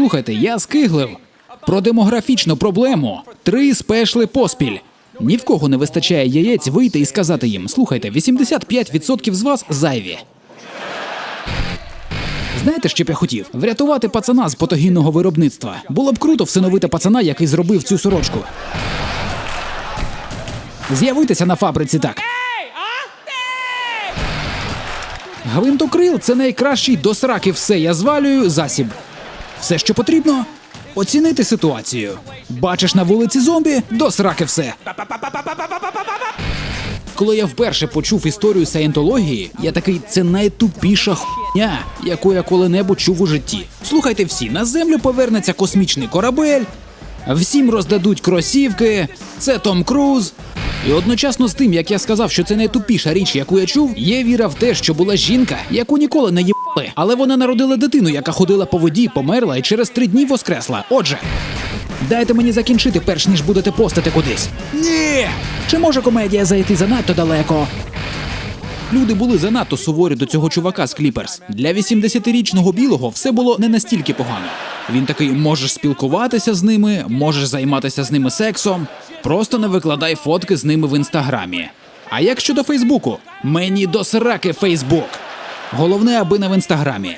Слухайте, я скиглив про демографічну проблему. Три спешли поспіль. Ні в кого не вистачає яєць вийти і сказати їм: слухайте, 85% з вас зайві. Знаєте, що б я хотів? Врятувати пацана з патогінного виробництва. Було б круто всиновити пацана, який зробив цю сорочку. З'явитися на фабриці так. Гвинтокрил це найкращий до сраки все. Я звалюю засіб. Все, що потрібно, оцінити ситуацію. Бачиш на вулиці зомбі, до сраки все. Коли я вперше почув історію саєнтології, я такий це найтупіша хуйня, яку я коли-небудь чув у житті. Слухайте всі, на землю повернеться космічний корабель, всім роздадуть кросівки, це Том Круз. І одночасно з тим, як я сказав, що це найтупіша річ, яку я чув, є віра в те, що була жінка, яку ніколи не їбали, але вона народила дитину, яка ходила по воді, померла і через три дні воскресла. Отже, дайте мені закінчити, перш ніж будете постати кудись. Ні! Чи може комедія зайти занадто далеко? Люди були занадто суворі до цього чувака з Кліперс. Для 80-річного білого все було не настільки погано. Він такий: можеш спілкуватися з ними, можеш займатися з ними сексом. Просто не викладай фотки з ними в інстаграмі. А як щодо Фейсбуку? Мені до сраки Фейсбук. Головне, аби не в інстаграмі.